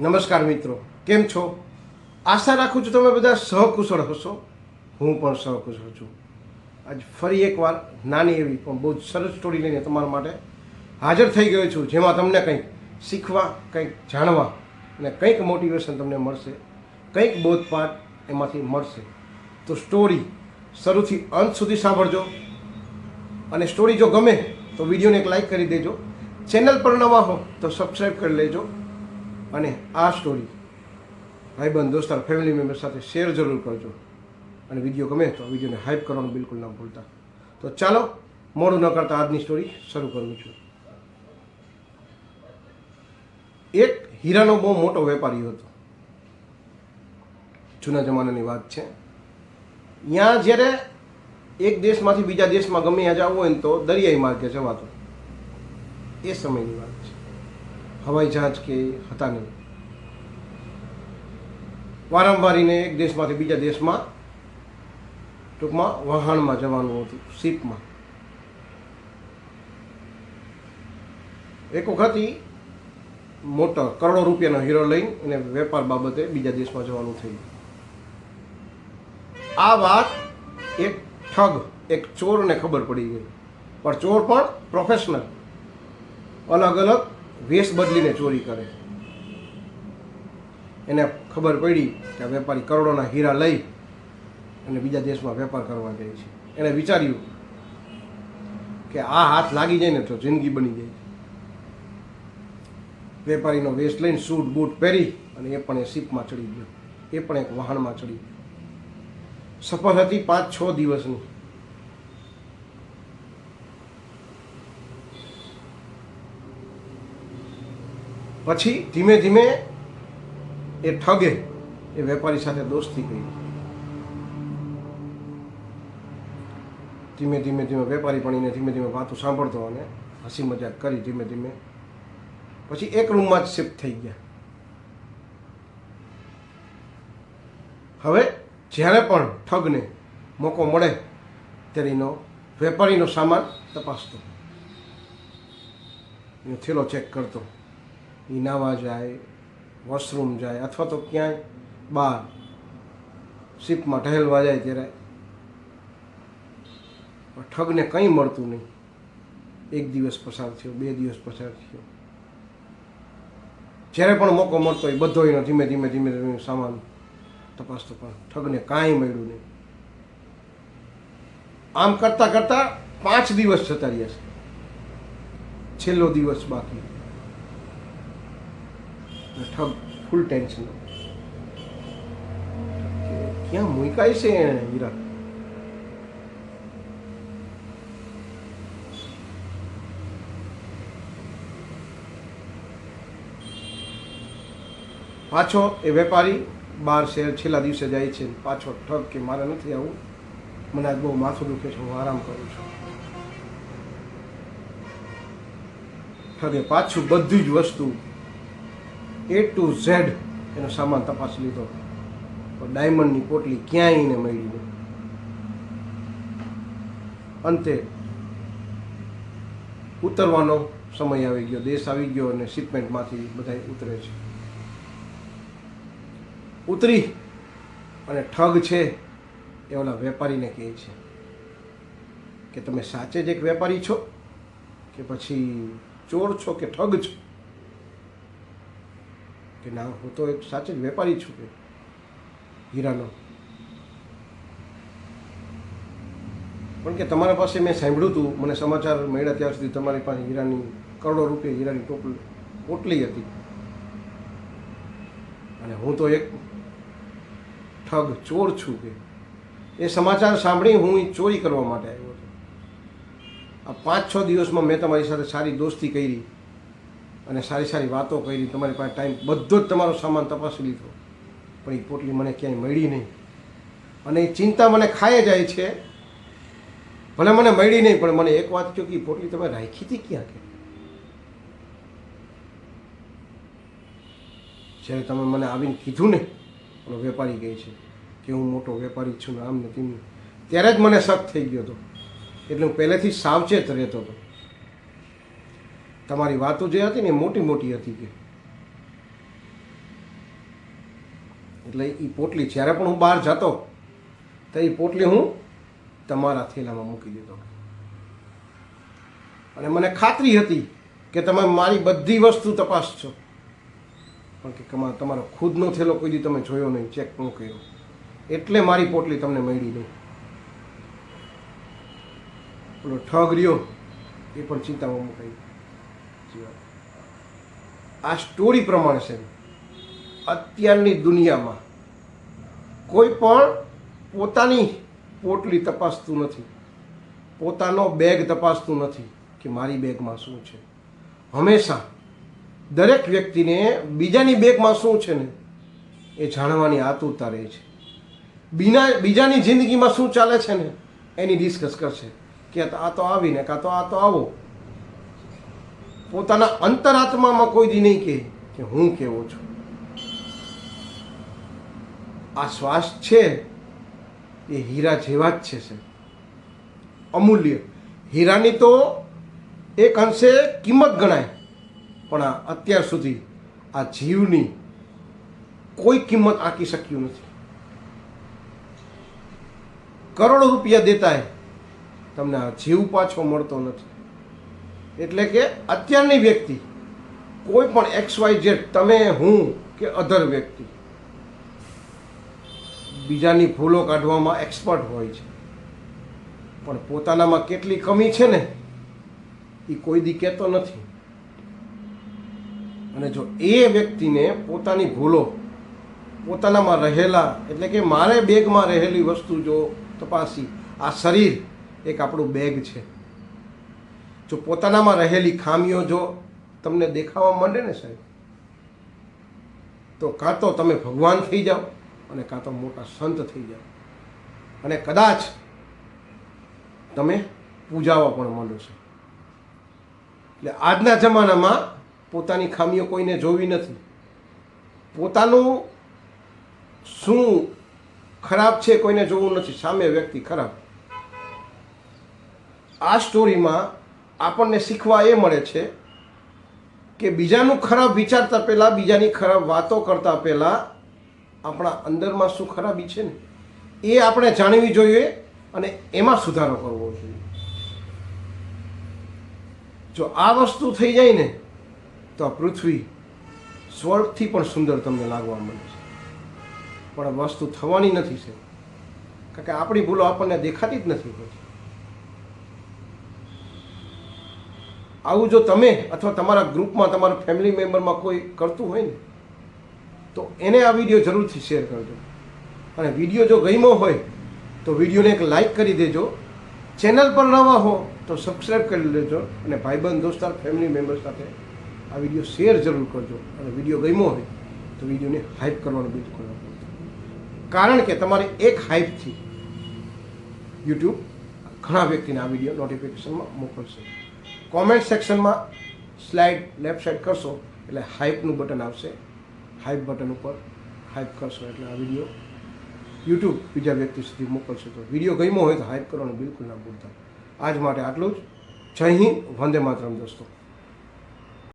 નમસ્કાર મિત્રો, કેમ છો? આશા રાખું છું તમે બધા સહકુશળ હશો. હું પણ સહકુશળ છું. આજ ફરી એકવાર નાની એવી પણ બહુ જ સરસ સ્ટોરી લઈને તમારા માટે હાજર થઈ ગયો છું, જેમાં તમને કંઈક શીખવા, કંઈક જાણવા અને કંઈક મોટિવેશન તમને મળશે. કંઈક બોધપાઠ એમાંથી મળશે. તો સ્ટોરી શરૂથી અંત સુધી સાંભળજો. અને સ્ટોરી જો ગમે તો વિડીયોને એક લાઈક કરી દેજો. ચેનલ પર નવા હો તો સબસ્ક્રાઈબ કરી લેજો. અને આ સ્ટોરી ભાઈબંધ દોસ્તાર ફેમિલી મેમ્બર સાથે શેર જરૂર કરજો. અને વીડિયો ગમે તો વિડીયોને હાઇપ કરવાનું બિલકુલ ના ભૂલતા. તો ચાલો, મોડું ન કરતા આજની સ્ટોરી શરૂ કરું છું. એક હીરાનો બહુ મોટો વેપારી હતો. જૂના જમાનાની વાત છે. ત્યાં જ્યારે એક દેશમાંથી બીજા દેશમાં ગમે ત્યાં જવું હોય ને તો દરિયાઈ માર્ગે જવાતો. એ સમયની વાત. હવાઈ જહાજ કે હતા નહીં. વારંવાર એક દેશમાંથી બીજા દેશમાં, ટૂંકમાં વહાણમાં જવાનું હતું, શિપમાં. એક વખત ઈ મોટો કરોડો રૂપિયાનો હીરો લઈને એને વેપાર બાબતે બીજા દેશમાં જવાનું થયું. આ વાત એક ઠગ, એક ચોરને ખબર પડી ગઈ. પણ ચોર પણ પ્રોફેશનલ અલગ અલગ વેશ બદલીને ચોરી કરે એને ખબર પડી કે વેપારી કરોડોના હીરા લઈ અને બીજા દેશમાં વેપાર કરવા જાય છે. એણે વિચાર્યું કે આ હાથ લાગી જાય ને તો જિંદગી બની જાય વેપારીનો વેશ લઈને સૂટ બૂટ પહેરી અને એ પણ એ શીપમાં ચડી ગયો. એ પણ એક વાહનમાં ચડી ગયો. સફર હતી પાંચ છ દિવસની. પછી ધીમે ધીમે એ ઠગે, એ વેપારી સાથે દોસ્તી કરી ધીમે ધીમે ધીમે વેપારી પણ ધીમે ધીમે વાતો સાંભળતો અને હસી મજાક કરી ધીમે ધીમે. પછી એક રૂમમાં જ શિફ્ટ થઈ ગયા. હવે જ્યારે પણ ઠગને મોકો મળે ત્યારે એનો વેપારીનો સામાન તપાસતો. એનો થેલો ચેક કરતો. એ જાય વોશરૂમ જાય અથવા તો ક્યાંય બહાર શીપમાં ટહેલવા જાય ત્યારે ઠગને કંઈ મળતું નહીં. એક દિવસ પસાર થયો, બે દિવસ પસાર થયો. જ્યારે પણ મોકો મળતો એ બધો એનો ધીમે ધીમે ધીમે ધીમે સામાન તપાસતો, પણ ઠગને કાંઈ મળ્યું નહીં. આમ કરતાં કરતાં પાંચ દિવસ જતા રહ્યા છે. છેલ્લો દિવસ બાકી. ઠગ ફૂલ ટેન્શન ક્યાં મૂકાય છે એને હીરા? પાછો એ વેપારી બાર શહેર છેલ્લા દિવસે જાય છે. પાછો ઠગ કે મારે નથી આવું. મને આજ બહુ માથું દુખે છે, હું આરામ કરું છું. ઠગે પાછું બધી જ વસ્તુ એ ટુ ઝેડ એનો સામાન તપાસી લીધો. ડાયમંડની પોટલી ક્યાંય એને મળી નહીં અંતે ઉતરવાનો સમય આવી ગયો. દેશ આવી ગયો અને શિપમેન્ટમાંથી બધા ઉતરે છે. ઉતરી અને ઠગ છે એ ઓલા વેપારીને કહે છે કે તમે સાચે જ એક વેપારી છો કે પછી ચોર છો કે ઠગ છો? કે ના, હું તો એક સાચે જ વેપારી છું કે હીરાનો. પણ કે તમારા પાસે મેં સાંભળ્યું હતું, મને સમાચાર મળ્યા ત્યાં સુધી તમારી પાસે હીરાની, કરોડો રૂપિયા હીરાની ટોપલ પોટલી હતી. અને હું તો એક ઠગ ચોર છું કે. એ સમાચાર સાંભળી હું ચોરી કરવા માટે આવ્યો હતો. આ પાંચ છ દિવસમાં મેં તમારી સાથે સારી દોસ્તી કરી. અને સારી સારી વાતો કરી, તમારી પાસે ટાઈમ બધો જ તમારો સામાન તપાસી લીધો. પણ એ પોટલી મને ક્યાંય મળી નહીં. અને એ ચિંતા મને ખાઈ જાય છે. ભલે મને મળી નહીં, પણ મને એક વાત કહો કે પોટલી તમે રાખી હતી ક્યાં કે? જ્યારે તમે મને આવીને કીધું ને પેલો વેપારી કહે છે કે હું મોટો વેપારી છું ને આમ ને તેમ ત્યારે જ મને શક થઈ ગયો હતો. એટલે હું પહેલેથી સાવચેત રહેતો હતો. તમારી વાતો જે હતી ને મોટી મોટી હતી કે. એટલે એ પોટલી, જ્યારે પણ હું બહાર જતો, તો એ પોટલી હું તમારા થેલામાં મૂકી દીધો અને મને ખાતરી હતી કે તમે મારી બધી વસ્તુ તપાસશો પણ કે તમારો ખુદનો થેલો કોઈ દી તમે જોયો નહીં, ચેક ન કર્યો. એટલે મારી પોટલી તમને મળી નહીં પેલો ઠગ રહ્યો, એ પણ ચિંતામાં મુકાઈ. આ સ્ટોરી પ્રમાણે છે. અત્યારની દુનિયામાં કોઈ પણ પોતાની પોટલી તપાસતું નથી. પોતાનો બેગ તપાસતું નથી કે મારી બેગમાં શું છે. હંમેશા દરેક વ્યક્તિને બીજાની બેગમાં શું છે ને એ જાણવાની આતુરતા રહે છે. બીના બીજાની જિંદગીમાં શું ચાલે છે ને એની ડિસ્કસ કરશે. કે આ તો આવીને કાં તો આ તો આવો. પોતાના અંતરાત્મામાં કોઈ દી નહીં કહે કે હું કેવો છું. આ શ્વાસ છે એ હીરા જેવા જ છે સર અમૂલ્ય. હીરાની તો એક અંશે કિંમત ગણાય, પણ આ અત્યાર સુધી આ જીવની કોઈ કિંમત આંકી શક્યું નથી. કરોડો રૂપિયા દેતાય, તમને આ જીવ પાછો મળતો નથી. એટલે કે અત્યારની વ્યક્તિ, કોઈ પણ એક્સ વાય ઝેડ, તમે, હું કે અધર વ્યક્તિ, બીજાની ભૂલો કાઢવામાં એક્સપર્ટ હોય છે. પણ પોતાનામાં કેટલી કમી છે ને એ કોઈ દી કહેતો નથી. અને જો એ વ્યક્તિને પોતાની ભૂલો, પોતાનામાં રહેલા, એટલે કે મારે બેગમાં રહેલી વસ્તુ જો તપાસી, આ શરીર એક આપણું બેગ છે. જો પોતાનામાં રહેલી ખામીઓ જો તમને દેખાવા માંડે ને સાહેબ, તો કાં તો તમે ભગવાન થઈ જાઓ અને કાં તો મોટા સંત થઈ જાઓ. અને કદાચ તમે પૂજાવા પણ માંડો છો. એટલે આજના જમાનામાં પોતાની ખામીઓ કોઈને જોવી નથી. પોતાનું શું ખરાબ છે કોઈને જોવું નથી. સામે વ્યક્તિ ખરાબ. આ સ્ટોરીમાં આપણને શીખવા એ મળે છે કે બીજાનું ખરાબ વિચારતા પહેલાં, બીજાની ખરાબ વાતો કરતા પહેલાં આપણા અંદરમાં શું ખરાબી છે ને, એ આપણે જાણવી જોઈએ અને એમાં સુધારો કરવો જોઈએ. જો આ વસ્તુ થઈ જાય ને, તો આ પૃથ્વી સ્વર્ગથી પણ સુંદર તમને લાગવા મળે છે. પણ વસ્તુ થવાની નથી છે કારણ કે આપણી ભૂલો આપણને દેખાતી જ નથી હોતી. આવું જો તમે અથવા તમારા ગ્રુપમાં, તમારા ફેમિલી મેમ્બરમાં કોઈ કરતું હોય ને, તો એને આ વીડિયો જરૂરથી શેર કરજો. અને વીડિયો જો ગમ્યો હોય, તો વિડીયોને એક લાઈક કરી દેજો. ચેનલ પર નવા હો, તો સબસ્ક્રાઈબ કરી લેજો. અને ભાઈબંધ દોસ્તાર ફેમિલી મેમ્બર સાથે આ વીડિયો શેર જરૂર કરજો. અને વીડિયો ગમ્યો હોય, તો વિડીયોને હાઇપ કરવાનું બિલકુલ કારણ કે તમારી એક હાઇપથી યુટ્યુબ ઘણા વ્યક્તિને આ વીડિયો નોટિફિકેશનમાં મોકલશે. કોમેન્ટ સેક્શનમાં સ્લાઇડ લેફ્ટ સાઈડ કરશો, એટલે હાઇપનું બટન આવશે. હાઇપ બટન ઉપર હાઇપ કરશો એટલે આ વીડિયો યુટ્યુબ બીજા વ્યક્તિ સુધી મોકલશો. તો વીડિયો ગમ્યો હોય તો હાઇપ કરવાનું બિલકુલ ના ભૂલતા. આજ માટે આટલું જ. જય હિન્દ, વંદે માતરમ દોસ્તો.